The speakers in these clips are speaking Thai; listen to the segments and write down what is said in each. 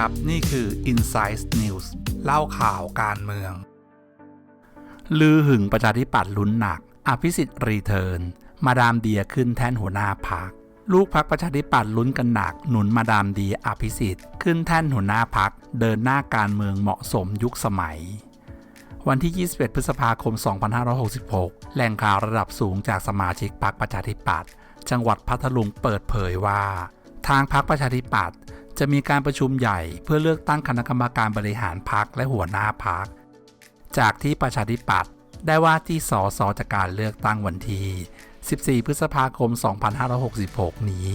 ครับ นี่คือ Insight News เล่าข่าวการเมือง ลือหึงประชาธิปัตย์ลุ้นหนัก อภิสิทธิ์รีเทิร์น มาดามเดียขึ้นแท่นหัวหน้าพัก ลูกพักประชาธิปัตย์ลุ้นกันหนัก หนุนมาดามเดียอภิสิทธิ์ ขึ้นแท่นหัวหน้าพัก เดินหน้าการเมืองเหมาะสมยุคสมัยวันที่ 21 พฤษภาคม 2566 แหล่งข่าวระดับสูงจากสมาชิกพรรคประชาธิปัตย์ จังหวัดพัทลุงเปิดเผยว่า ทางพรรคประชาธิปัตย์ จะมีการประชุมใหญ่เพื่อเลือกตั้งคณะกรรมการบริหารพรรคและหัวหน้าพรรคจากที่ประชาธิปัตย์ได้ว่าที่สสจากการเลือกตั้งวันที่ 14 พฤษภาคม 2566 นี้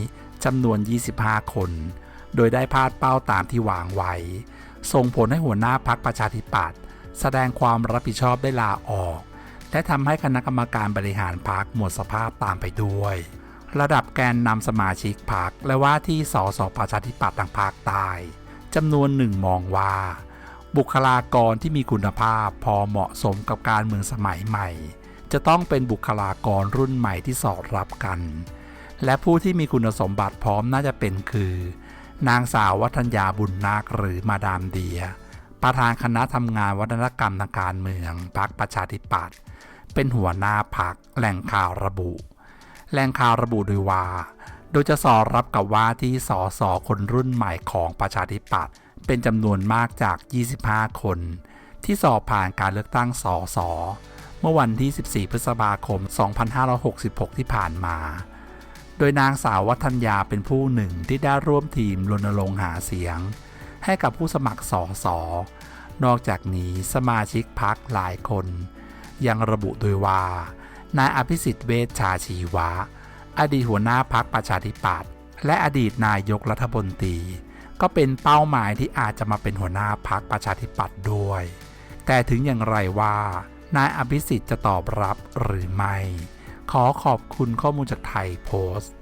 จำนวน 25 คน โดยได้พาดเป้าตามที่วางไว้ ส่งผลให้หัวหน้าพรรคประชาธิปัตย์แสดงความรับผิดชอบได้ลาออก และทำให้คณะกรรมการบริหารพรรคหมดสภาพตามไปด้วย ระดับแกนนำสมาชิกพรรคและว่าที่สสประชาธิปัตย์ทางภาคใต้จำนวนหนึ่งมองว่า บุคลากรที่มีคุณภาพพอเหมาะสมกับการเมืองสมัยใหม่ จะต้องเป็นบุคลากรรุ่นใหม่ที่สอดรับกัน และผู้ที่มีคุณสมบัติพร้อมน่าจะเป็นคือ นางสาววัฒนยาบุญนาคหรือมาดามเดีย ประธานคณะทำงานวัฒนกรรมทางการเมืองพรรคประชาธิปัตย์เป็นหัวหน้าพรรคแหล่งข่าวระบุ แหล่งข่าวระบุโดยว่า โดยจะสอรับกับว่าที่สอสอคนรุ่นใหม่ของประชาธิปัตย์เป็นจำนวนมากจาก 25 คน ที่สอบผ่านการเลือกตั้งสอสอเมื่อวันที่ 14 พฤษภาคม 2566 ที่ผ่านมา โดยนางสาววัฒนยาเป็นผู้หนึ่งที่ได้ร่วมทีมรณรงค์หาเสียง ให้กับผู้สมัครสอสอนอกจากนี้สมาชิกพักหลายคน ยังระบุโดยว่า นายอภิสิทธิ์เวชชาชีวะ อดีตหัวหน้าพักประชาธิปัตย์และอดีตนายกรัฐมนตรี ก็เป็นเป้าหมายที่อาจจะมาเป็นหัวหน้าพักประชาธิปัตย์ด้วย แต่ถึงอย่างไรว่านายอภิสิทธิ์จะตอบรับหรือไม่ ขอขอบคุณข้อมูลจากไทยโพสต์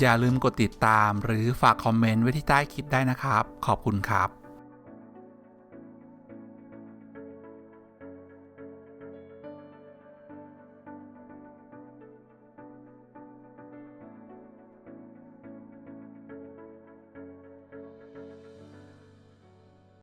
อย่าลืมกดติดตามหรือฝากคอมเมนต์ไว้ที่ใต้คลิปได้นะครับ ขอบคุณครับ